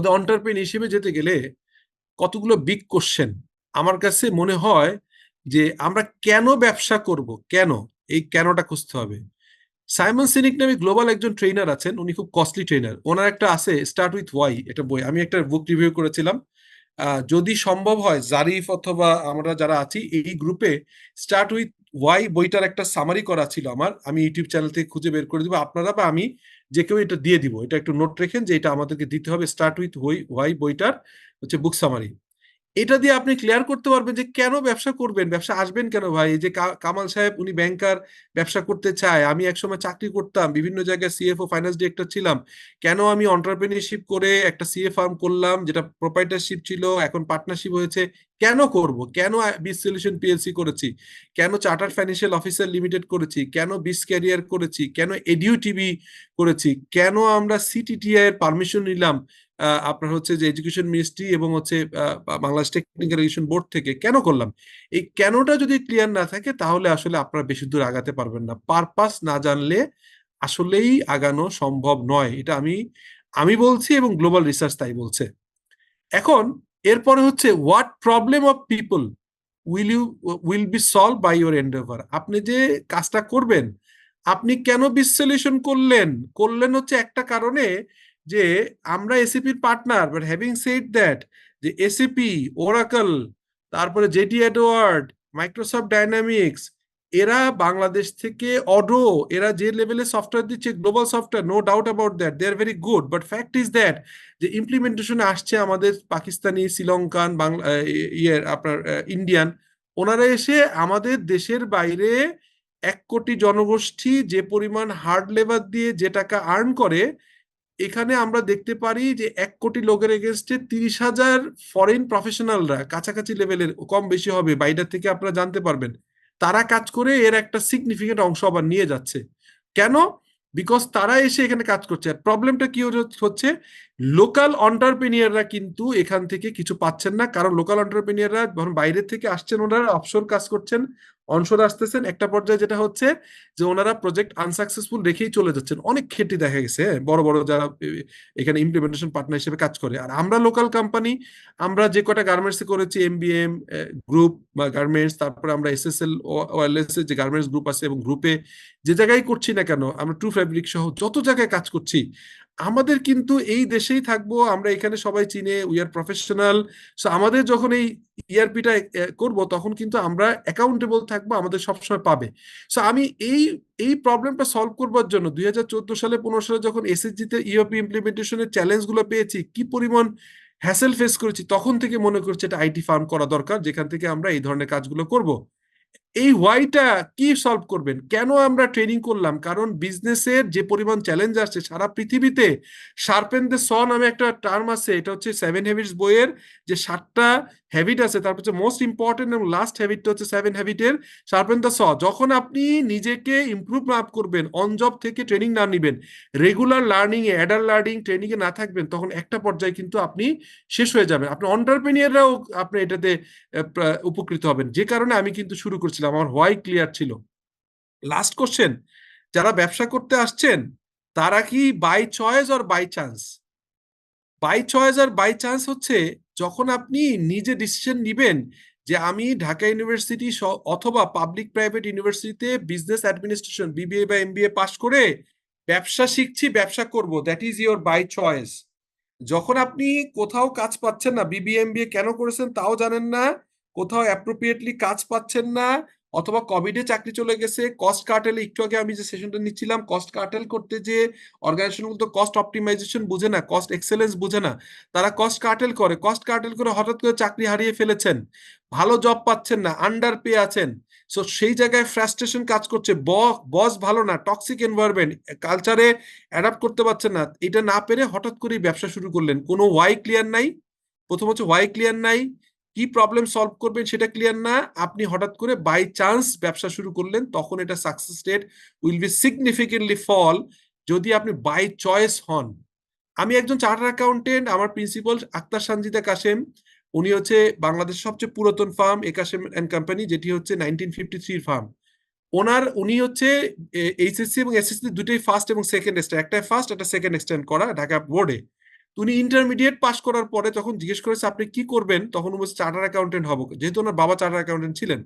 আমাদের অন্টারপ্রেন হিসেবে যেতে গেলে কতগুলো বিগ কোশ্চেন আমার কাছে মনে হয় যে আমরা কেন ব্যবসা করব? কেন? এই কেনটা খুঁজতে হবে। সাইমন সিনিক নামে গ্লোবাল একজন ট্রেনার আছেন, উনি খুব কস্টলি ট্রেনার ওনার একটা আছে স্টার্ট উইথ ওয়াই এটা বই। আমি একটা বুক রিভিউ করেছিলাম। যদি সম্ভব হয় জারিফ অথবা আমরা যারা আছি, এই গ্রুপে স্টার্ট উইথ ওয়াই বইটার একটা সামারি করা ছিল আমার। আমি ইউটিউব চ্যানেল থেকে খুঁজে বের করে দিব। আপনারা বা আমি যে কেউ এটা দিয়ে দিব। এটা একটু নোট রেখেন যে এটা আমাদেরকে দিতে হবে। স্টার্ট উইথ ওয়াই বইটার হচ্ছে বুক সামারি এটা দিয়ে আপনি ক্লিয়ার করতে পারবেন যে কেন ব্যবসা করবেন, ব্যবসা আসবেন কেন ভাই? যে কামাল সাহেব উনি ব্যাংকার ব্যবসা করতে চায়, আমি একসময় চাকরি করতাম, বিভিন্ন জায়গায় সিএফও ফাইন্যান্স ডিরেক্টর ছিলাম, কেন আমি অন্টারপ্রেনিয়রশিপ করে একটা সিএ ফার্ম করলাম, যেটা প্রোপাইটারশিপ ছিল, এখন পার্টনারশিপ হয়েছে, কেন করব? কেন বিস সলিউশন পিএলসি করেছি? কেন চার্টার ফাইন্যান্সিয়াল অফিসার লিমিটেড করেছি? কেন বিস ক্যারিয়ার করেছি? কেন এডিউ টিভি করেছি? কেন আমরা সিটিটিআই এর পারমিশন নিলাম? আপনার হচ্ছে যে এডুকেশন মিনিস্ট্রি এবং হচ্ছে বাংলাদেশ টেকনিক্যাল এডুকেশন বোর্ড থেকে কেন করলাম? এই কেনটা যদি ক্লিয়ার না থাকে তাহলে আসলে আপনারা বেশি দূর আগাতে পারবেন না। পারপাস না জানলে আসলেই আগানো সম্ভব নয়। এটা আমি আমি বলছি এবং গ্লোবাল রিসার্চ তাই বলছে। এখন এরপরে হচ্ছে what problem of people will you will be solve by your endeavour আপনি যে কাজটা করবেন, আপনি কেন বিসলিউশন করলেন? করলেন হচ্ছে একটা কারণে যে আমরা এসিপির partner but having said that যে এসিপি ওরাকল তারপরে জেটি এডওয়ার্ড মাইক্রোসফট ডাইনামিক্স এরা বাংলাদেশ থেকে অডো এরা যে লেভেলে সফটওয়্যার দিচ্ছে global software no doubt about that they are very good but fact is that যে ইমপ্লিমেন্টেশনে আসছে আমাদের পাকিস্তানি, শ্রীলঙ্কান, বাংলা ইয়ের, আপনার ইন্ডিয়ান ওনারা এসে আমাদের দেশের বাইরে এক কোটি জনগোষ্ঠী যে পরিমাণ হার্ড লেবার দিয়ে যে টাকা আর্ন করে এখানে আমরা দেখতে পারি যে এক কোটি লোকের এগেনস্টে তিরিশ হাজার ফরেন প্রফেশনালরা কাছাকাছি লেভেলের কম বেশি হবে বাইরের থেকে আপনারা জানতে পারবেন। তারা কাজ করে এর একটা সিগনিফিকেন্ট অংশ আবার নিয়ে যাচ্ছে। কেন? বিকজ তারা এসে এখানে কাজ করছে। আর প্রবলেমটা কি হচ্ছে লোকাল অন্টারপ্রেনিয়াররা কিন্তু এখান থেকে কিছু পাচ্ছেন না। কারণ লোকাল অন্টারপ্রেনিয়াররা বাইরের থেকে আসছেন, ওনারা অপশন কাজ করছেন। অনশোর আসতেছেন, একটা পর্যায়ে যেটা হচ্ছে যে ওনারা প্রজেক্ট আনসাকসেসফুল রেখেই চলে যাচ্ছেন। অনেক ক্ষেত্রে দেখা গেছে, বড় বড় যারা এখানে ইমপ্লিমেন্টেশন পার্টনার হিসেবে কাজ করে। আর আমরা লোকাল কোম্পানি আমরা যে কটা গার্মেন্টসে করেছি এম এমবিএম গ্রুপ বা গার্মেন্টস তারপরে আমরা এস এস এল ওয়ারলেস যে গার্মেন্টস গ্রুপ আছে এবং গ্রুপে যে জায়গায় করছি না কেন, আমরা ট্রু ফ্যাব্রিক সহ যত জায়গায় কাজ করছি আমাদের কিন্তু এই দেশেই থাকব, আমরা এখানে সবাই চিনে উই আর প্রফেশনাল সো আমাদের যখন এই ইআরপিটা করব, তখন কিন্তু আমরা অ্যাকাউন্টেবল থাকব, আমাদের সবসময় পাবে। সো আমি এই এই প্রবলেমটা সলভ করবার জন্য দুই হাজার চোদ্দ সালে, পনেরো সালে যখন এসএসজিতে ইউপি ইমপ্লিমেন্টেশনের চ্যালেঞ্জগুলো পেয়েছি, কি পরিমাণ হ্যাসেল ফেস করেছি, তখন থেকে মনে করছি এটা আইটি ফার্ম করা দরকার, যেখান থেকে আমরা এই ধরনের কাজগুলো করব। এই হোয়াইটা কি সলভ করবেন? কেন আমরা ট্রেনিং করলাম? কারণ বিজনেসের যে পরিমাণ চ্যালেঞ্জ আসছে, সারা পৃথিবীতে শার্পেন দ্য স নামে একটা টার্ম আছে, এটা হচ্ছে সেভেন হ্যাবিটস বইয়ের যে সাতটা হ্যাবিট আছে, তারপর হচ্ছে মোস্ট ইম্পর্টেন্ট এবং লাস্ট হ্যাবিটটা হচ্ছে সেভেন হ্যাবিটের শার্পেন দ্য স যখন আপনি নিজেকে ইম্প্রুভ আপ করবেন অন জব থেকে ট্রেনিং না নিবেন রেগুলার লার্নিং এ অ্যাডাল লার্নিং ট্রেনিং এ না থাকবেন, তখন একটা পর্যায়ে কিন্তু আপনি শেষ হয়ে যাবেন। আপনি অন্টারপ্রেনিয়াররাও আপনি এটাতে উপকৃত হবেন। যে কারণে আমি কিন্তু শুরু করছিলাম আমার হোয়াই ক্লিয়ার ছিল। লাস্ট কোশ্চেন যারা ব্যবসা করতে আসছেন, তারা কি বাই চয়েস আর বাই চান্স বাই চয়েস আর বাই চান্স হচ্ছে, যখন আপনি নিজে ডিসিশন নিবেন যে আমি ঢাকা ইউনিভার্সিটি অথবা পাবলিক প্রাইভেট ইউনিভার্সিটিতে বিজনেস অ্যাডমিনিস্ট্রেশন বিবিএ বা এমবিএ পাশ করে ব্যবসা শিখছি, ব্যবসা করব that is your by choice যখন আপনি কোথাও কাজ পাচ্ছেন না বিবিএমবিএ কেন করেছেন তাও জানেন না কোথাও অ্যাপ্রোপ্রিয়েটলি কাজ পাচ্ছেন না, অথবা কোভিডে চাকরি চলে গেছে কস্ট কার্টেল একটু আগে আমি যে সেশনটা নিচ্ছিলাম কস্ট কার্টেল করতে যে অর্গানাইজেশন তো কস্ট অপটিমাইজেশন বুঝে না কস্ট এক্সেলেন্স বুঝে না, তারা কস্ট কার্টেল করে কস্ট কার্টেল করে হঠাৎ করে চাকরি হারিয়ে ফেলেছেন, ভালো জব পাচ্ছেন না আন্ডার পে আছেন সো সেই জায়গায় ফ্রাস্ট্রেশন কাজ করছে বস ভালো না টক্সিক এনভায়রনমেন্ট কালচারে অ্যাডাপ্ট করতে পারছেন না, এটা না পেরে হঠাৎ করেই ব্যবসা শুরু করলেন, কোনো ওয়াই ক্লিয়ার নাই, প্রথম হচ্ছে ওয়াই ক্লিয়ার নাই কি প্রবলেম সলভ করবেন সেটা ক্লিয়ার না, আপনি হঠাৎ করে বাই চান্স ব্যবসা শুরু করলেন, তখন এটা success rate will be significantly fall যদি আপনি বাই চয়েস হন। আমি একজন চার্টার অ্যাকাউন্টেন্ট আমার প্রিন্সিপাল আক্তার সানজিদা কাশেম, উনি হচ্ছে বাংলাদেশের সবচেয়ে পুরাতন ফার্ম একাশেম অ্যান্ড কোম্পানি যেটি হচ্ছে নাইনটিন ফিফটি থ্রির ফার্ম। ওনার, উনি হচ্ছে এইচএসসি এবং এসএসসি দুটোই ফার্স্ট এবং সেকেন্ড স্ট্যান্ড একটা ফার্স্ট একটা সেকেন্ড স্ট্যান্ড করা ঢাকা বোর্ডে উনি ইন্টারমিডিয়েট পাস করার পরে যখন জিজ্ঞেস করেছে, আপনি কি করবেন? তখন বলছে চার্টার অ্যাকাউন্টেন্ট হব। যেহেতু ওনার বাবা চার্টার অ্যাকাউন্টেন্ট ছিলেন।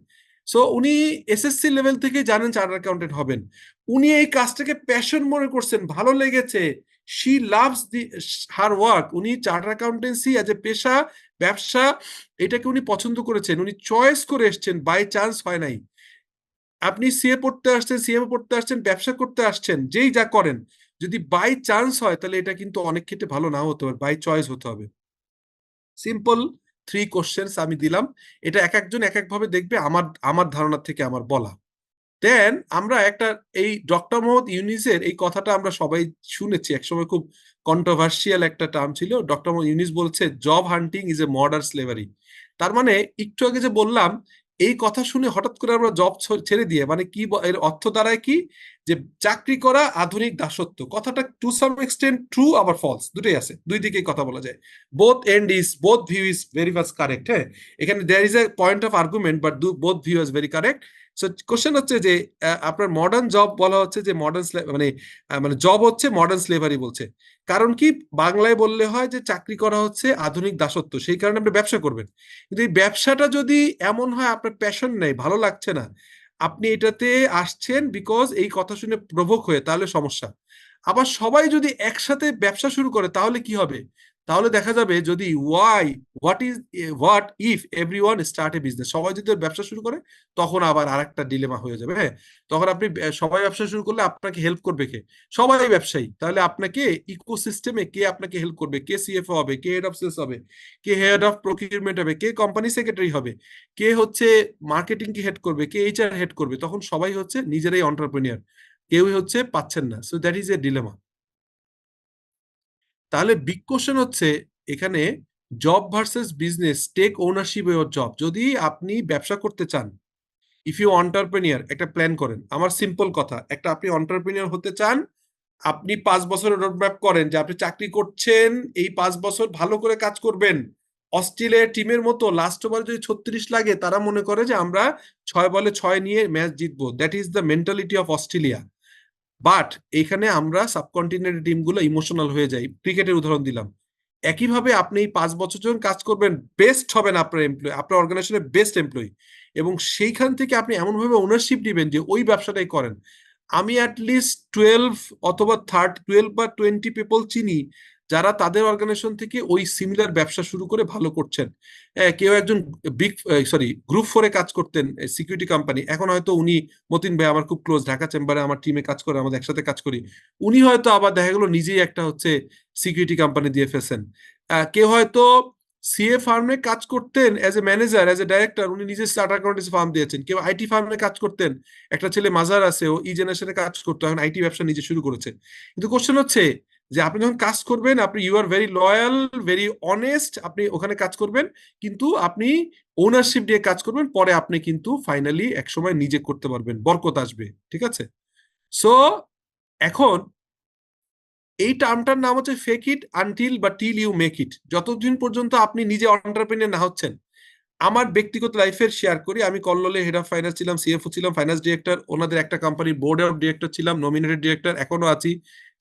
সো উনি এসএসসি লেভেল থেকে জানেন চার্টার অ্যাকাউন্টেন্ট হবেন। উনি এই কাজটাকে প্যাশন মনে করছেন, ভালো লেগেছে। She loves the her work উনি চার্টার অ্যাকাউন্টেন্সি অ্যাজ এ পেশা, ব্যবসা, এটাকে উনি পছন্দ করেছেন। উনি চয়েস করে এসছেন বাই চান্স হয় নাই। আপনি সিএ পড়তে আসছেন সিএম পড়তে আসছেন, ব্যবসা করতে আসছেন, যেই যা করেন। যদি বাই চান্স হয়, তাহলে এটা কিন্তু অনেক ক্ষেত্রে ভালো নাও হতে পারে বাই চয়েস হতে হবে। সিম্পল থ্রি কোশ্চেন্স আমি দিলাম, এটা এক একজন এক একভাবে দেখবে আমার আমার ধারণা থেকে আমার বলা। দেন আমরা একটা, এই ডক্টর মোহাম্মদ ইউনিসের এই কথাটা আমরা সবাই শুনেছি, একসময় খুব কন্ট্রোভার্সিয়াল একটা টার্ম ছিল ডক্টর মোহাম্মদ ইউনিস বলছে job hunting is a modern slavery তার মানে একটু আগে যে বললাম এই কথা শুনে হঠাৎ করে আমরা জব ছেড়ে দিয়ে মানে কি এর অর্থ দাঁড়ায় কি? যে চাকরি করা আধুনিক দাসত্ব। কথাটা টু সাম এক্সটেন্ট ট্রু আবার ফলস দুটোই আছে। দুই দিকেই কথা বলা যায়। Both and is both view is very much correct হ্যাঁ? এখানে there is a point of argument but both view is very correct so question হচ্ছে যে আপনার মডার্ন জব বলা হচ্ছে যে মডার্ন মানে মানে জব হচ্ছে মডার্ন স্লেভারি বলছে। কারণ কি? বাংলায় বললে হয় যে, চাকরি করা হচ্ছে আধুনিক দাসত্ব, সেই কারণে আপনি ব্যবসা করবেন। কিন্তু এই ব্যবসাটা যদি এমন হয়, আপনার প্যাশন নেই, ভালো লাগছে না, আপনি এটাতে আসছেন বিকজ এই কথা শুনে প্রভোক হয়ে, তাহলে সমস্যা। আবার সবাই যদি একসাথে ব্যবসা শুরু করে, তাহলে কি হবে? তাহলে দেখা যাবে যদি why what is what if everyone start a business সবাই যদি ব্যবসা শুরু করে, তখন আবার আরেকটা ডিলেমা হয়ে যাবে হ্যাঁ? তখন আপনি সবাই ব্যবসা শুরু করলে আপনাকে হেল্প করবে কে? সবাই ব্যবসায়ী। তাহলে আপনাকে ইকোসিস্টেমে কে আপনাকে হেল্প করবে? কে সিএফও হবে? কে হেড অফ সেলস হবে? কে হেড অফ প্রকিউরমেন্ট হবে? কে কোম্পানি সেক্রেটারি হবে? কে হচ্ছে মার্কেটিং কে হেড করবে? কে এইচআর হেড করবে? তখন সবাই হচ্ছে নিজেরাই অন্টারপ্রেনিয়ার কেউই হচ্ছে পাচ্ছেন না। So that is a dilemma তাহলে বিগ কোশ্চেন হচ্ছে এখানে job versus business take ownership your job যদি আপনি ব্যবসা করতে চান ইফ ইউ অন্টারপ্রেনিয়ার একটা প্ল্যান করেন। আমার সিম্পল কথা, একটা আপনি অন্টারপ্রেনিয়ার হতে চান, আপনি পাঁচ বছরের রোডম্যাপ করেন যে আপনি চাকরি করছেন, এই পাঁচ বছর ভালো করে কাজ করবেন। অস্ট্রেলিয়ার টিমের মতো লাস্ট ওভার যদি ছত্রিশ লাগে, তারা মনে করে যে আমরা ছয় বলে ছয় নিয়ে ম্যাচ জিতবো। That is the mentality of Australia but এখানে আমরা সাবকন্টিনেন্টের টিমগুলো ইমোশনাল হয়ে যাই। ক্রিকেটের উদাহরণ দিলাম। একইভাবে আপনি এই পাঁচ বছর যখন কাজ করবেন বেস্ট হবেন আপনার এমপ্লয় আপনার অর্গানাইজেশনের বেস্ট এমপ্লয়ি এবং সেইখান থেকে আপনি এমনভাবে ওনারশিপ নেবেন যে ওই ব্যবসাটাই করেন। আমি অ্যাটলিস্ট টুয়েলভ অথবা থার্ড টুয়েলভ বা টোয়েন্টি পিপল চিনি। যারা তাদের অর্গানাইজেশন থেকে ওই সিমিলার ব্যবসা শুরু করে ভালো করছেন। কেউ একজন বিগ সরি গ্রুপ ফোরে কাজ করতেন সিকিউরিটি কোম্পানি এখন হয়তো উনি, মতিন ভাই আমার খুব ক্লোজ ঢাকা চেম্বারে আমার টিমে কাজ করে, আমাদের একসাথে কাজ করি। উনি হয়তো আবার দেখা গেল নিজেই একটা হচ্ছে সিকিউরিটি কোম্পানি দিয়ে ফেসেন কেউ হয়তো সিএ ফার্মে কাজ করতেন as a manager as a director উনি নিজে স্টার্ট অ্যাকাউন্টেন্সি ফার্ম দিয়েছেন। কেউ আইটি ফার্মে কাজ করতেন, একটা ছেলে মাজার আছে, ও ই জেনারেশনে কাজ করতো, এখন আইটি ব্যবসা নিজে শুরু করেছে। কিন্তু কোশ্চেন হচ্ছে যে আপনি যখন কাজ করবেন, আপনি you are very loyal very honest আপনি ওখানে কাজ করবেন, কিন্তু আপনি ওনারশিপ দিয়ে কাজ করবেন, পরে আপনি কিন্তু ফাইনালি একসময় নিজে করতে পারবেন, বরকত আসবে, ঠিক আছে? সো এখন এই টার্মটার নাম হচ্ছে ফেক ইট আনটিল বা টিল ইউ মেক ইট যতদিন পর্যন্ত আপনি নিজে অন্টারপ্রেনিয়ার না হচ্ছেন আমার ব্যক্তিগত লাইফের শেয়ার করি, আমি কল্লোলে হেড অফ ফাইন্যান্স ছিলাম সিএফও ছিলাম ফাইন্যান্স ডিরেক্টর ওনাদের একটা কোম্পানির বোর্ড অফ ডিরেক্টর ছিলাম নমিনেটেড ডিরেক্টর এখনও আছি।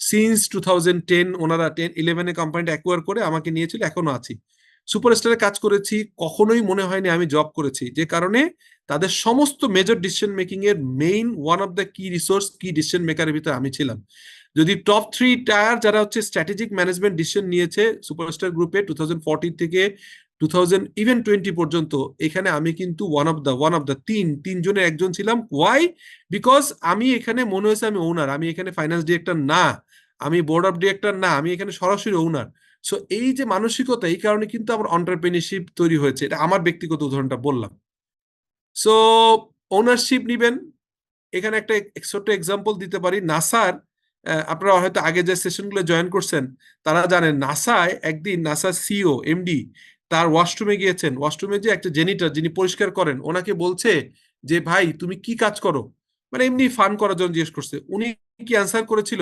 সিন্স টু থাউজেন্ড টেন ওনারা টেন ইলেভেনে কোম্পানিটা অ্যাকোয়ার করে আমাকে নিয়েছিল, এখনও আছি। সুপারস্টারে কাজ করেছি, কখনোই মনে হয়নি আমি জব করেছি, যে কারণে তাদের সমস্ত মেজর ডিসিশন মেকিং এর main one of the key resource key decision মেকারের ভিতরে আমি ছিলাম। যদি টপ থ্রি টায়ার যারা হচ্ছে স্ট্র্যাটেজিক ম্যানেজমেন্ট ডিসিশন নিয়েছে সুপারস্টার গ্রুপে টু থাউজেন্ড থেকে টু থাউজেন্ড ইভেন টোয়েন্টি পর্যন্ত, এখানে আমি কিন্তু one of the one of the তিন, তিনজনের একজন ছিলাম। ওয়াই বিকজ আমি এখানে মনে হয়েছে আমি ওনার আমি এখানে ফাইন্যান্স ডিরেক্টর না, আমি বোর্ড অফ ডিরেক্টর না, আমি এখানে সরাসরি ওনার সো এই যে মানসিকতা, এই কারণে কিন্তু আমার অন্টারপ্রেনিয়রশিপ তৈরি হয়েছে। এটা আমার ব্যক্তিগত উদাহরণটা বললাম। সো ওনারশিপ নিবেন। এখানে একটা এক- ছোট্ট এক্সাম্পল দিতে পারি। নাসার আপনারা হয়তো আগে যে সেশনগুলো জয়েন করছেন, তারা জানেন, নাসায় একদিন নাসার সিও এমডি তার ওয়াশরুমে গিয়েছেন। ওয়াশরুমে যে একটা জেনিটার যিনি পরিষ্কার করেন ওনাকে বলছে যে ভাই তুমি কি কাজ করো? মানে এমনি ফান করার জন্য জিজ্ঞেস করছে। উনি কি অ্যান্সার করেছিল?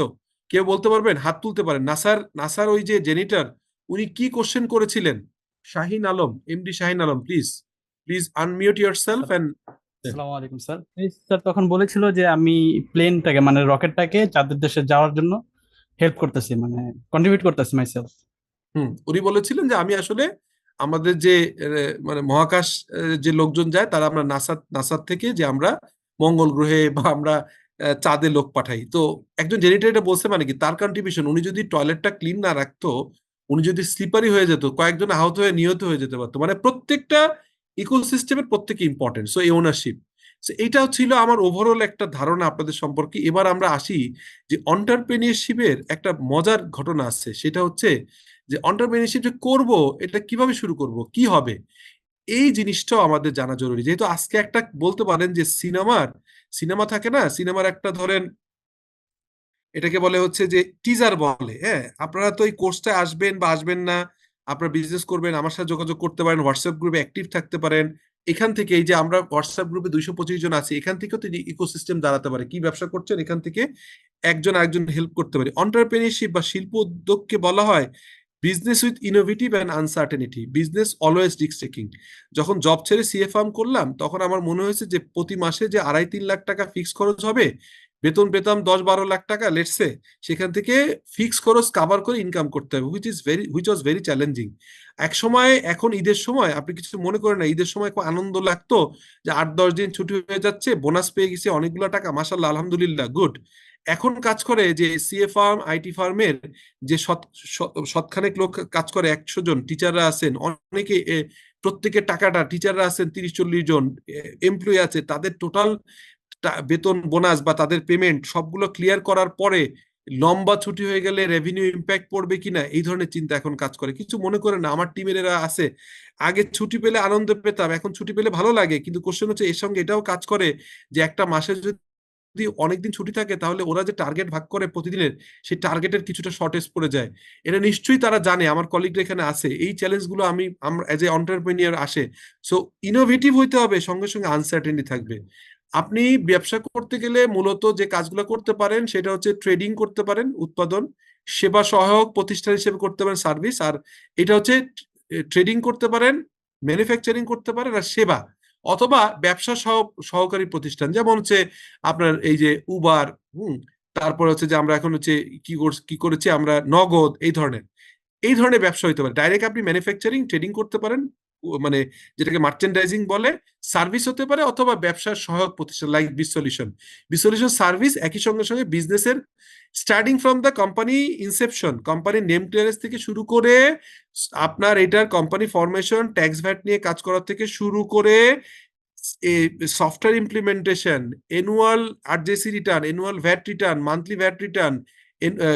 কেউ বলতে পারবেন? হাত তুলতে পারেন। নাসার নাসার ওই যে জেনিটার উনি কি কোশ্চেন করেছিলেন? Shahin Alam MD Shahin Alam please please unmute yourself and আসসালামু আলাইকুম স্যার স্যার তখন বলেছিল যে আমি প্লেনটাকে মানে রকেটটাকে চাঁদের দেশে যাওয়ার জন্য হেল্প করতেছি মানে কন্ট্রিবিউট করতেছি মাইসেলফ হুম উনি বলেছিলেন যে আমি আসলে আমাদের যে মানে মহাকাশ যে লোকজন যায়, তারা আমরা নাসা নাসার থেকে যে আমরা মঙ্গল গ্রহে বা আমরা চাঁদে লোক পাঠাই। তো একজন জেনিটর এটা বলছে মানে কি, তার কন্ট্রিবিউশন উনি যদি টয়লেটটা ক্লিন না রাখতো, উনি যদি স্লিপারি হয়ে যেত, কয়েকজন আহত হয়ে নিহত হয়ে যেতে পারতো মানে প্রত্যেকটা ইকোসিস্টেমের প্রত্যেকে ইম্পর্টেন্ট সো এই ওনারশিপ এটাও ছিল আমার ওভারঅল একটা ধারণা আপনাদের সম্পর্কে। এবার আমরা আসি যে অন্টারপ্রেনিয়রশিপের একটা মজার ঘটনা আছে সেটা হচ্ছে যে অন্টারপ্রেনিয়রশিপ যে করব, এটা কীভাবে শুরু করব, কি হবে? এই জিনিসটাও আমাদের জানা জরুরি। যেহেতু আজকে একটা বলতে পারেন যে সিনেমার, সিনেমা থাকে না, সিনেমার একটা ধরেন এটাকে বলে হচ্ছে যে টিজার বলে হ্যাঁ? আপনারা তো এই কোর্সটা আসবেন বা আসবেন না, আপনারা বিজনেস করবেন, আমার সাথে যোগাযোগ করতে পারেন হোয়াটসঅ্যাপ গ্রুপে অ্যাক্টিভ থাকতে পারেন। এখান থেকে এই যে আমরা হোয়াটসঅ্যাপ গ্রুপে দুইশো পঁচিশ জন আছি, এখান থেকেও তিনি ইকোসিস্টেম দাঁড়াতে পারে। কি ব্যবসা করছেন? এখান থেকে একজন আরেকজন হেল্প করতে পারে। অন্টারপ্রেনিয়রশিপ বা শিল্প উদ্যোগকে বলা হয় business with innovative and uncertainty business always রিক্স টেকিং যখন জব ছেড়ে সিএ ফার্ম করলাম, তখন আমার মনে হয়েছে যে প্রতি মাসে যে আড়াই তিন লাখ টাকা ফিক্স খরচ হবে বেতন পেতাম দশ বারো লাখ টাকা লেটসে সেখান থেকে ফিক্স খরচ কাভার করে ইনকাম করতে হবে which is very which was very challenging এক সময়, এখন ঈদের সময়, আপনি কিছু মনে করেন না, ঈদের সময় খুব আনন্দ লাগতো যে আট দশ দিন ছুটি হয়ে যাচ্ছে বোনাস পেয়ে গেছে, অনেকগুলো টাকা মাসাল্লাহ আলহামদুলিল্লাহ গুড এখন কাজ করে যে সিএ ফার্ম আইটি ফার্মের যে শত- লোক কাজ করে, একশো জন টিচাররা আছেন, অনেকে প্রত্যেকের টাকাটা টিচাররা আছেন তিরিশ, চল্লিশ জন এমপ্লয়ি আছে, তাদের টোটাল বেতন, বোনাস বা তাদের পেমেন্ট সবগুলো ক্লিয়ার করার পরে লম্বা ছুটি হয়ে গেলে রেভিনিউ ইম্প্যাক্ট পড়বে কিনা এই ধরনের চিন্তা এখন কাজ করে। কিছু মনে করে না, আমার টিমের এরা আছে। আগে ছুটি পেলে আনন্দ পেতাম, এখন ছুটি পেলে ভালো লাগে। কিন্তু কোশ্চেন হচ্ছে এর সঙ্গে এটাও কাজ করে যে একটা মাসে যদি অনেকদিন ছুটি থাকে, তাহলে ওরা যে টার্গেট ভাগ করে প্রতিদিনের, সেই টার্গেটের কিছুটা শর্টেজ পড়ে যায়। এটা নিশ্চয়ই তারা জানে, আমার কলিগরা এখানে আছে। এই চ্যালেঞ্জগুলো আমি আমরা অ্যাজ এ অন্টারপ্রেনিয়ার আসে। সো ইনোভেটিভ হইতে হবে, সঙ্গে সঙ্গে আনসার্টেনিটি থাকবে। আপনি ব্যবসা করতে গেলে মূলত যে কাজগুলো করতে পারেন, সেটা হচ্ছে ট্রেডিং করতে পারেন, উৎপাদন, সেবা সহায়ক প্রতিষ্ঠান হিসেবে করতে পারেন সার্ভিস আর এটা হচ্ছে ট্রেডিং করতে পারেন ম্যানুফ্যাকচারিং করতে পারেন, আর সেবা, অথবা ব্যবসা সহ, সহকারী প্রতিষ্ঠান। যেমন হচ্ছে আপনার এই যে উবার হুম, তারপর হচ্ছে যে আমরা এখন হচ্ছে কি কি করেছি আমরা? নগদ, এই ধরনের এই ধরনের ব্যবসা হতে পারে। ডাইরেক্ট আপনি ম্যানুফ্যাকচারিং ট্রেডিং করতে পারেন মানে যেটাকে মার্চেন্ডাইজিং বলে সার্ভিস হতে পারে অথবা ব্যবসার সহায়ক প্রতিষ্ঠান লাইক বিসলিউশন বিসলিউশন সার্ভিস একই সঙ্গে সঙ্গে বিজনেসের starting from the company inception কোম্পানির নেম ক্লিয়ারেন্স থেকে শুরু করে আপনার এটার কোম্পানি ফরমেশন ট্যাক্স ভ্যাট নিয়ে কাজ করার থেকে শুরু করে software implementation annual RJSC return annual VAT return monthly VAT return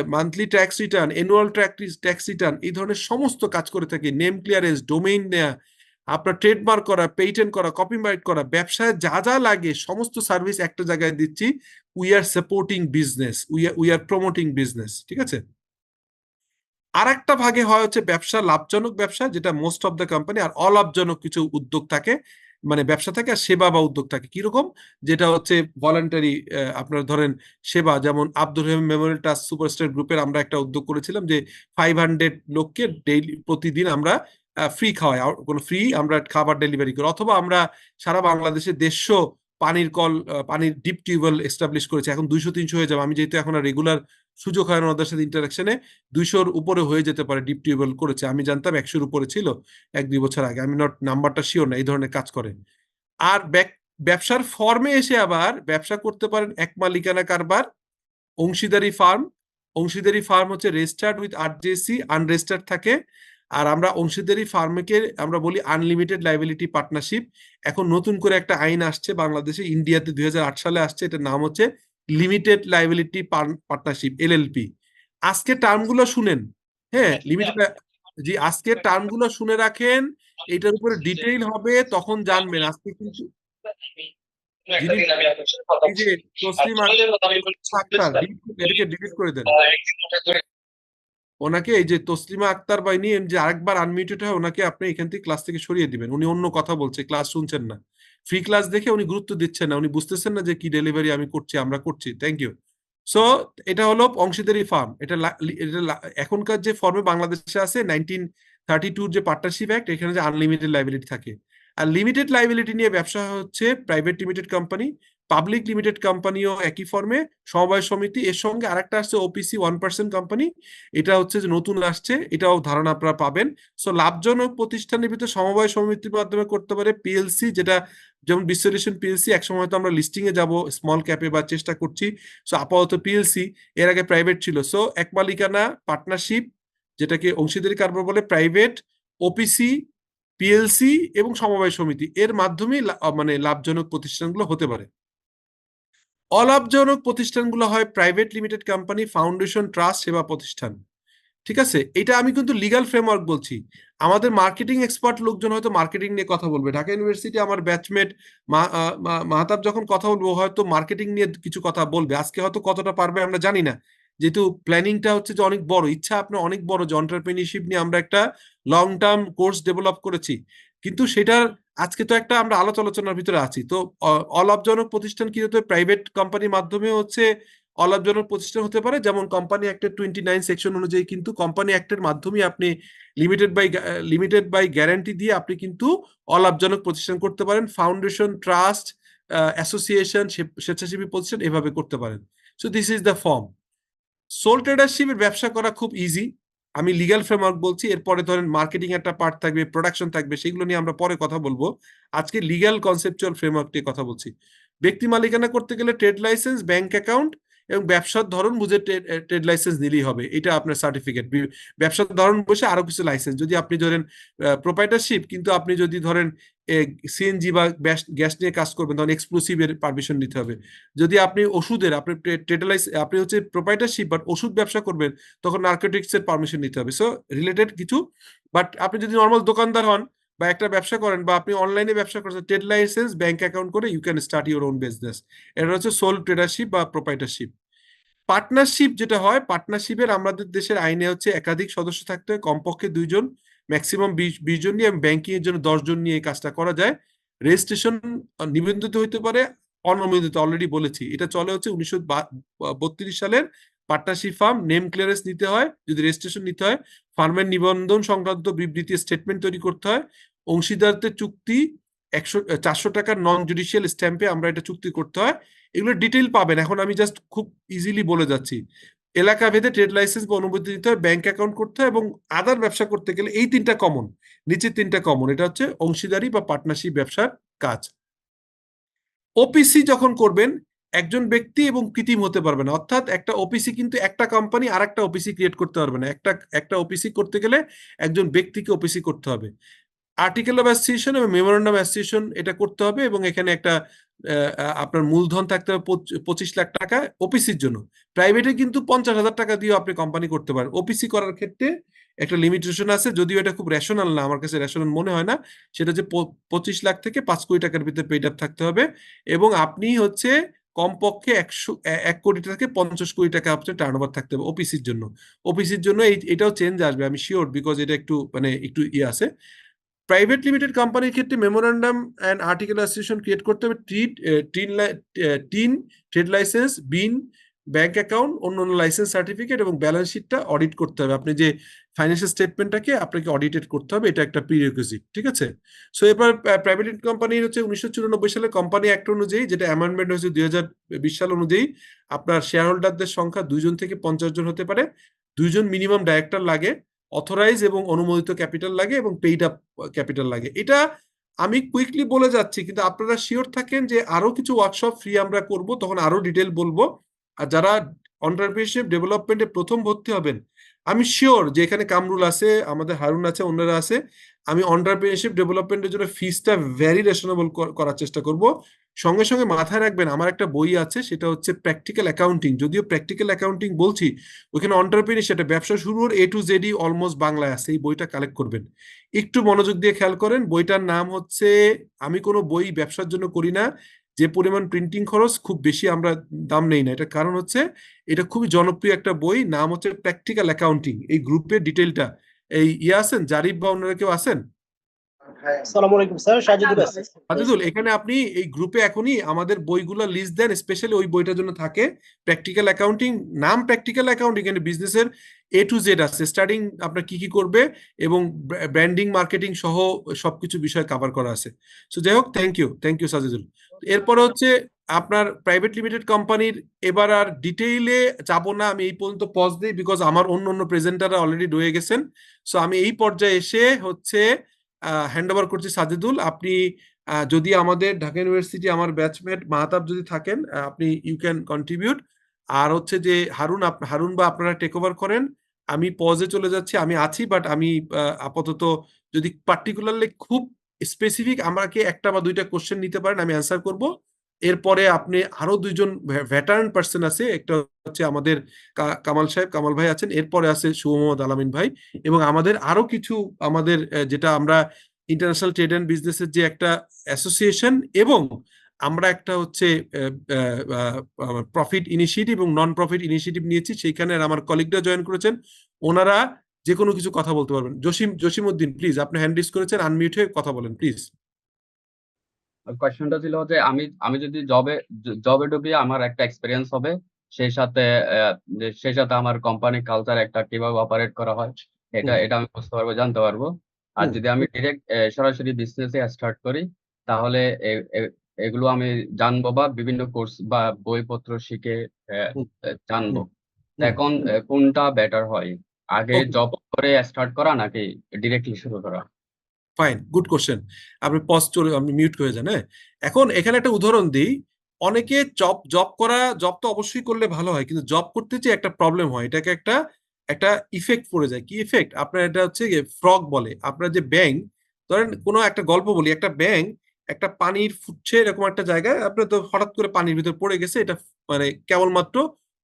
monthly tax return annual tax return এই ধরনের সমস্ত কাজ করে থাকে। নেম ক্লিয়ারেন্স ডোমেইন নেয়া আপনার ট্রেডমার্ক করা পেটেন্ট করা কপিরাইট করা, ব্যবসায় যা যা লাগে, সমস্ত সার্ভিস একটা জায়গায় দিচ্ছি we are supporting business we are we are promoting business ঠিক আছে? আর একটা ভাগে হয় হচ্ছে ব্যবসা, লাভজনক ব্যবসা, যেটা মোস্ট অফ দ্য কোম্পানি আর অলাভজনক কিছু উদ্যোগ থাকে মানে ব্যবসা থাকে আর সেবা বা উদ্যোগ থাকে। কীরকম? যেটা হচ্ছে ভলান্টারি আপনার ধরেন সেবা, যেমন Abdul Rahim memorial trust Superstar গ্রুপের আমরা একটা উদ্যোগ করেছিলাম যে ফাইভ হান্ড্রেড লোককে ডেইলি প্রতিদিন আমরা ফ্রি খাওয়াই। কোনো ফ্রি আমরা খাবার ডেলিভারি করি। অথবা আমরা সারা বাংলাদেশে দেড়শো পানির কল পানির ডিপ টিউবওয়েল এস্টাবলিশ করেছে। এখন দুইশো, তিনশো হয়ে যাবে। আমি যেহেতু এখন রেগুলার সুযোগ হয় না ওদের সাথে ইন্টারাকশনে দুইশোর উপরে হয়ে যেতে পারে ডিপ টিউবওয়েল করেছে। আমি জানতাম একশোর উপরে ছিল এক, দুই বছর আগে। আমি নট নাম্বারটা শিওর না, এই ধরনের কাজ করে। আর ব্যবসার ফর্মে এসে আবার ব্যবসা করতে পারেন এক মালিকানা কারবার, অংশীদারি ফার্ম অংশীদারি ফার্ম হচ্ছে রেজিস্টার্ড উইথ আরজেসি আনরেজিস্টার্ড থাকে। আর আমরা অংশীদারি ফার্মকে আমরা বলি আনলিমিটেড লাইবিলিটি পার্টনারশিপ এখন নতুন করে একটা আইন আসছে বাংলাদেশে ইন্ডিয়াতে দুই হাজার আট সালে আসছে এটার নাম হচ্ছে লিমিটেড লাইবিলিটি পার্টনারশিপ এলএলপি আজকে টার্মগুলো শুনেন হ্যাঁ লিমিটেড জি আজকে টার্মগুলো শুনে রাখেন এটার উপরে ডিটেইল হবে তখন জানবেন আজকে কিন্তু এটাকে ডিলিট করে দেন। ওনাকে এই যে তসলিমা আক্তার বাইনি যে আরেকবার আনমিউটেড হয় ওনাকে আপনি এখান থেকে ক্লাস থেকে সরিয়ে দিবেন। উনি অন্য কথা বলছে ক্লাস শুনছেন না। ফ্রি ক্লাস দেখে উনি গুরুত্ব দিচ্ছেন না। উনি বুঝতেছেন না যে কি ডেলিভারি আমি করছি, আমরা করছি। থ্যাংক ইউ সো এটা হলো অংশীদারি ফার্ম এটা এখনকার যে ফর্মে বাংলাদেশে আছে নাইনটিন থার্টি টুর যে পার্টনারশিপ অ্যাক্ট এখানে যে আনলিমিটেড লাইবিলিটি থাকে। আর লিমিটেড লাইবিলিটি নিয়ে ব্যবসা হচ্ছে private limited company public limited কোম্পানিও একই ফর্মে সমবায় সমিতি, এর সঙ্গে আরেকটা আসছে ওপিসি ওয়ান পার্সেন্ট কোম্পানি এটা হচ্ছে যে নতুন আসছে, এটাও ধারণা আপনারা পাবেন। সো লাভজনক প্রতিষ্ঠানের ভিতরে সমবায় সমিতির মাধ্যমে করতে পারে পিএলসি যেটা যেমন বিশ্বলিউশন পিএলসি একসময় তো আমরা লিস্টিং এ যাব স্মল ক্যাপে বা চেষ্টা করছি। সো আপাতত পিএলসি এর আগে প্রাইভেট ছিল। সো এক মালিকানা পার্টনারশিপ যেটাকে অংশীদারি কারবার বলে প্রাইভেট ওপিসি পিএলসি এবং সমবায় সমিতি, এর মাধ্যমেই লা- মানে লাভজনক প্রতিষ্ঠানগুলো হতে পারে। অলাভজনক প্রতিষ্ঠানগুলো হয় private limited company, foundation, trust, সেবা প্রতিষ্ঠান। ঠিক আছে? এটা আমি কিন্তু লিগাল ফ্রেমওয়ার্ক বলছি। আমাদের মার্কেটিং এক্সপার্ট লোকজন হয়তো মার্কেটিং নিয়ে কথা বলবে। ঢাকা ইউনিভার্সিটি আমার ব্যাচমেট মাহাতাব যখন কথা বলব হয়তো মার্কেটিং নিয়ে কিছু কথা বলবে। আজকে হয়তো কতটা পারবে আমরা জানি না। যেহেতু প্ল্যানিংটা হচ্ছে যে অনেক বড়, ইচ্ছা আপনার অনেক বড় যে অন্টারপ্রেনিয়রশিপ নিয়ে আমরা একটা লং টার্ম কোর্স ডেভেলপ করেছি। কিন্তু সেটার আজকে তো একটা আমরা আলোচ আলোচনার ভিতরে আছি। তো অলাভজনক প্রতিষ্ঠান কি হতে প্রাইভেট কোম্পানির মাধ্যমে হচ্ছে অলাভজনক প্রতিষ্ঠান হতে পারে? যেমন কোম্পানি অ্যাক্টের টোয়েন্টি নাইন সেকশন অনুযায়ী কিন্তু কোম্পানি অ্যাক্টের মাধ্যমে আপনি limited by limited by guarantee দিয়ে আপনি কিন্তু অলাভজনক প্রতিষ্ঠান করতে পারেন। ফাউন্ডেশন ট্রাস্ট অ্যাসোসিয়েশন স্বেচ্ছাসেবী প্রতিষ্ঠান এভাবে করতে পারেন। So this is the form sole ট্রেডারশিপের ব্যবসা করা খুব ইজি আমি লিগাল ফ্রেমওয়ার্ক বলছি, এরপরে ধরেন মার্কেটিং একটা পার্ট থাকবে প্রোডাকশন থাকবে, সেগুলো নিয়ে আমরা পরে কথা বলব। আজকে লিগাল কনসেপচুয়াল ফ্রেমওয়ার্ক নিয়ে কথা বলছি। ব্যক্তি মালিকানা করতে গেলে ট্রেড লাইসেন্স ব্যাংক অ্যাকাউন্ট এবং ব্যবসার ধরন বুঝে ট্রেড লাইসেন্স নিলেই হবে। এটা আপনার সার্টিফিকেট ব্যবসার ধরন বসে আরও কিছু লাইসেন্স যদি আপনি ধরেন প্রোপাইটারশিপ কিন্তু আপনি যদি ধরেন সিএনজি বা গ্যাস নিয়ে কাজ করবেন, তখন এক্সক্লুসিভের পারমিশন নিতে হবে। যদি আপনি ওষুধের, আপনি ট্রেডালাইস আপনি হচ্ছে প্রোপাইটারশিপ বাট ওষুধ ব্যবসা করবেন, তখন নার্কোটিক্স এর পারমিশন নিতে হবে। সো রিলেটেড কিছু। বাট আপনি যদি নর্মাল দোকানদার হন বা একটা ব্যবসা করেন বা আপনি অনলাইনে ব্যবসা করেন ট্রেড লাইসেন্স ব্যাংক অ্যাকাউন্ট করে you can start your own business এটা হচ্ছে সোল ট্রেডারশিপ বা প্রোপাইটারশিপ পার্টনারশিপ যেটা হয় পার্টনারশিপের আমাদের দেশের আইনে হচ্ছে একাধিক সদস্য থাকতে হয়, কমপক্ষে দুইজন ম্যাক্সিমাম বিশ জন নিয়ে ব্যাংকিং এর জন্য জন নিয়ে এই কাজটা করা যায়। রেজিস্ট্রেশন নিবন্ধিত হইতে পারে অননুমোদিত অলরেডি বলেছি। এটা চলে হচ্ছে উনিশশো বত্রিশ সালের পার্টনারশিপ ফার্ম নেম ক্লিয়ারেন্স নিতে হয়। যদি রেজিস্ট্রেশন নিতে হয় ফার্মের নিবন্ধন সংক্রান্ত বিবৃতি স্টেটমেন্ট তৈরি করতে হয়। অংশীদারদের চুক্তি একশো চারশো টাকার নন জুডিশিয়াল স্ট্যাম্পে আমরা এটা চুক্তি করতে হয়। এগুলো ডিটেল পাবেন। এখন আমি জাস্ট খুব ইজিলি বলে যাচ্ছি। এলাকা ভেদে ট্রেড লাইসেন্স বা অনুমতি দিতে হয় ব্যাংক অ্যাকাউন্ট করতে হয় এবং আদার ব্যবসা করতে গেলে এই তিনটা কমন নিচে তিনটা কমন এটা হচ্ছে অংশীদারি বা পার্টনারশিপ ব্যবসার কাজ। ওপিসি যখন করবেন, একজন ব্যক্তি এবং কৃত্রিম হতে পারবে না। অর্থাৎ একটা ওপিসি কিন্তু একটা কোম্পানি আর একটা ওপিসি ক্রিয়েট করতে পারবে না। একটা একটা ওপিসি করতে গেলে একজন ব্যক্তিকে ওপিসি করতে হবে। আর্টিকেল অফ অ্যাসোসিয়েশন এবং মেমোরেন্ডাম অ্যাসোসিয়েশন এটা করতে হবে এবং এখানে একটা আপনার মূলধন থাকতে হবে পঁচিশ লাখ টাকা ওপিসির জন্য। প্রাইভেটে কিন্তু পঞ্চাশ হাজার টাকা দিয়েও আপনি কোম্পানি করতে পারেন। ওপিসি করার ক্ষেত্রে একটা লিমিটেশন আছে, যদিও এটা খুব রেশনাল না, আমার কাছে রেশনাল মনে হয় না। সেটা যে পঁচিশ লাখ থেকে পাঁচ কোটি টাকার ভিতরে পেড আপ থাকতে হবে এবং আপনি হচ্ছে কমপক্ষে একশো, এক কোটি থেকে পঞ্চাশ কোটি টাকা আপনার টার্ন ওভার থাকতে হবে ওপিসির জন্য। ওপিসির জন্য এই, এটাও চেঞ্জ আসবে, আমি শিওর বিকজ এটা একটু মানে একটু ইয়ে আছে। প্রাইভেট লিমিটেড কোম্পানির ক্ষেত্রে memorandum and article association create করতে হবে treat TIN TIN trade license BIN bank account অন্য অন্য লাইসেন্স সার্টিফিকেট এবং ব্যালেন্স শিটটা অডিট করতে হবে। আপনি যে ফাইন্যান্সিয়াল স্টেটমেন্টটাকে আপনাকে অডিটেড করতে হবে, এটা একটা প্রিরিকুইজিট ঠিক আছে? সো এবার প্রাইভেট কোম্পানির হচ্ছে উনিশশো চুরানব্বই সালে কোম্পানি অ্যাক্ট অনুযায়ী, যেটা অ্যামেন্ডমেন্ট হয়েছে দুই হাজার বিশ সাল অনুযায়ী, আপনার শেয়ার হোল্ডারদের সংখ্যা দুইজন থেকে পঞ্চাশ জন হতে পারে। দুইজন মিনিমাম ডাইরেক্টর লাগে। অথরাইজ এবং অনুমোদিত ক্যাপিটাল লাগে এবং পেইড আপ ক্যাপিটাল লাগে। এটা আমি কুইকলি বলে যাচ্ছি, কিন্তু আপনারা শিওর থাকেন যে আরও কিছু ওয়ার্কশপ ফ্রি আমরা করব, তখন আরও ডিটেল বলব। আর যারা অন্টারপ্রিনারশিপ ডেভেলপমেন্টে প্রথম ভর্তি হবেন, আমি শিওর যে এখানে কামরুল আছে, আমাদের হারুন আছে অন্যরা আছে। আমি অন্টারপ্রিনারশিপ ডেভেলপমেন্টের জন্য ফিসটা ভ্যারি রেশনেবল করার চেষ্টা করব। সঙ্গে সঙ্গে মাথায় রাখবেন, আমার একটা বই আছে, সেটা হচ্ছে প্র্যাকটিক্যাল অ্যাকাউন্টিং যদিও প্র্যাকটিক্যাল অ্যাকাউন্টিং বলছি, ওইখানে অন্টারপ্রিনার সেটা, ব্যবসা শুরুর এ টু জেডি অলমোস্ট বাংলায় আছে, এই বইটা কালেক্ট করবেন। একটু মনোযোগ দিয়ে খেয়াল করেন, বইটার নাম হচ্ছে, আমি কোনো বই ব্যবসার জন্য করি না, যে পরিমাণ প্রিন্টিং খরচ, খুব বেশি আমরা দাম নেই না। এটা কারণ হচ্ছে, এটা খুবই জনপ্রিয় একটা বই, নাম হচ্ছে প্র্যাকটিক্যাল অ্যাকাউন্টিং এই গ্রুপের ডিটেলটা এই ইয়ে আছেন? জারিফ বা অন্যরা কেউ আছেন? আসসালামু আলাইকুম স্যার সাজিদুল এখানে আপনি এই গ্রুপে এখনই আমাদের বইগুলো লিস্ট দেন স্পেশালি ওই বইটার জন্য থাকে প্র্যাকটিক্যাল অ্যাকাউন্টিং নাম প্র্যাকটিক্যাল অ্যাকাউন্টিং এখানে বিজনেসের এ টু জেড আছে। স্টার্টিং আপনার কি কি করবে এবং ব্র্যান্ডিং মার্কেটিং সহ সবকিছু বিষয় কভার করা আছে। সো যাই হোক thank you thank you Sajidul. এরপরে হচ্ছে আপনার প্রাইভেট লিমিটেড কোম্পানির এবার আর ডিটেইলে যাব না, আমি এই পর্যন্ত পজ দিই বিকজ আমার অন্য অন্য প্রেজেন্টাররা অলরেডি রয়ে গেছেন। সো আমি এই পর্যায়ে এসে হচ্ছে হ্যান্ড ওভার করছি সাজেদুল। আপনি যদি আমাদের ঢাকা ইউনিভার্সিটি আমার ব্যাচমেট মাহাতাব যদি থাকেন আপনি ইউ ক্যান কন্ট্রিবিউট আর হচ্ছে যে হারুন হারুন বা আপনারা টেক ওভার করেন, আমি পজে চলে যাচ্ছি, আমি আছি বাট আমি আপাতত যদি পার্টিকুলারলি খুব স্পেসিফিক আমাকে একটা বা দুইটা কোশ্চেন নিতে পারেন, আমি অ্যান্সার করব। এরপরে আপনি আরও দুইজন ভেটারান পার্সন আছে। একটা হচ্ছে আমাদের কামাল সাহেব, কামাল ভাই আছেন। এরপরে আছে শুভ মোহাম্মদ আলামিন ভাই এবং আমাদের আরও কিছু আমাদের যেটা আমরা ইন্টারন্যাশনাল ট্রেড অ্যান্ড বিজনেসের যে একটা অ্যাসোসিয়েশন এবং আমরা একটা হচ্ছে প্রফিট ইনিশিয়েটিভ এবং নন প্রফিট ইনিশিয়েটিভ নিয়েছি। সেইখানে আমার কলিগরা জয়েন করেছেন। ওনারা যে কোনো কিছু কথা বলতে পারবেন। জসিম জসিম উদ্দিন প্লিজ আপনি হ্যান্ড রিস করেছেন আনমিউট হয়ে কথা বলেন প্লিজ কোয়েশ্চেনটা ছিল যে আমি আমি যদি জবে জবে ঢুকি আমার একটা এক্সপিরিয়েন্স হবে। সেই সাথে সেই সাথে আমার কোম্পানি কালচার একটা কীভাবে অপারেট করা হয়। এটা এটা আমি বুঝতে পারব জানতে পারব। আর যদি আমি ডিরেক্ট সরাসরি বিজনেসে স্টার্ট করি তাহলে এগুলো আমি জানব বা বিভিন্ন কোর্স বা বইপত্র শিখে জানব। এখন কোনটা বেটার হয়? আগে জব করে স্টার্ট করা নাকি ডিরেক্টলি শুরু করা? ফাইন গুড কোশ্চেন আপনি পজ চলে, আপনি মিউট করে যান হ্যাঁ? এখন এখানে একটা উদাহরণ দিই। অনেকে জব জব করা জব তো অবশ্যই করলে ভালো হয়, কিন্তু জব করতে যে একটা প্রবলেম হয়, এটাকে একটা একটা ইফেক্ট পড়ে যায়। কি ইফেক্ট আপনার এটা হচ্ছে ফ্রগ বলে। আপনার যে ব্যাংক ধরেন কোনো একটা গল্প বলি, একটা ব্যাংক একটা পানির ফুটছে এরকম একটা জায়গায় আপনার তো হঠাৎ করে পানির ভিতর পড়ে গেছে, এটা মানে কেবলমাত্র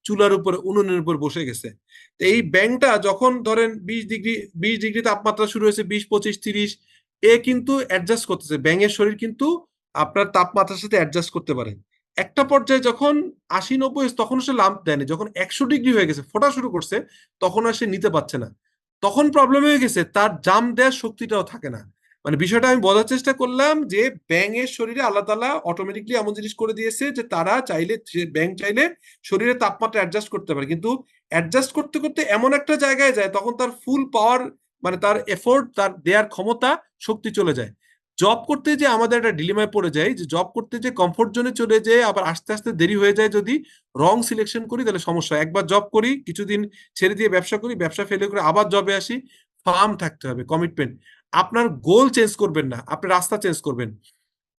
চুলার উপর, উনুনের উপর বসে গেছে। তো এই ব্যাংকটা যখন ধরেন বিশ ডিগ্রি বিশ ডিগ্রি তাপমাত্রা শুরু হয়েছে, বিশ, পঁচিশ, তিরিশ এ কিন্তু অ্যাডজাস্ট করতেছে। ব্যাঙের শরীর কিন্তু আপনার তাপমাত্রার সাথে অ্যাডজাস্ট করতে পারে। একটা পর্যায়ে যখন আশি নব্বই তখন সে লাম্প দেয়নি। যখন একশো ডিগ্রি হয়ে গেছে, ফোটা শুরু করছে তখন আর সে নিতে পারছে না। তখন প্রবলেম হয়ে গেছে, তার জাম দেওয়ার শক্তিটাও থাকে না। মানে বিষয়টা আমি বোঝার চেষ্টা করলাম যে, ব্যাঙের শরীরে আল্লাহ তালা অটোমেটিকলি এমন জিনিস করে দিয়েছে যে, তারা চাইলে, যে ব্যাঙ চাইলে শরীরে তাপমাত্রা অ্যাডজাস্ট করতে পারে। কিন্তু অ্যাডজাস্ট করতে করতে এমন একটা জায়গায় যায়, তখন তার ফুল পাওয়ার মানে তার এফোর্ট তার দেয়ার ক্ষমতা শক্তি চলে যায়। জব করতে যে আমাদের একটা ডিলিমায় পড়ে যায়, যে জব করতে যে কমফোর্ট জোনে চলে যায় আবার আস্তে আস্তে দেরি হয়ে যায় যদি রং সিলেকশন করি, তাহলে সমস্যা। একবার জব করি, কিছুদিন ছেড়ে দিয়ে ব্যবসা করি, ব্যবসা ফেলে করে আবার জবে আসি ফার্ম থাকতে হবে কমিটমেন্ট আপনার গোল চেঞ্জ করবেন না, আপনি রাস্তা চেঞ্জ করবেন।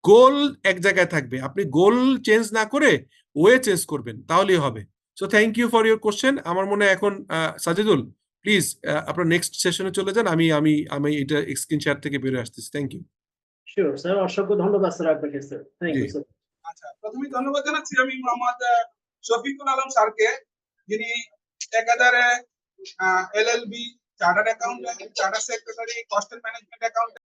গোল এক জায়গায় থাকবে, আপনি গোল চেঞ্জ না করে ওয়ে চেঞ্জ করবেন, তাহলেই হবে। So thank you for your question আমার মনে হয় এখন সাজিদুল প্লিজ আপনার নেক্সট সেশনে চলে যান। আমি আমি আমি এটা স্ক্রিন শেয়ার থেকে বের আসতেছি। থ্যাংক ইউ শিওর স্যার অসংখ্য ধন্যবাদ স্যার আপনাকে স্যার থ্যাংক ইউ স্যার আচ্ছা প্রথমে ধন্যবাদ জানাচ্ছি আমি মোহাম্মদ শফিকুল আলম স্যারকে। যিনি একাধারে LLB chartered accountant charter secretary cost management account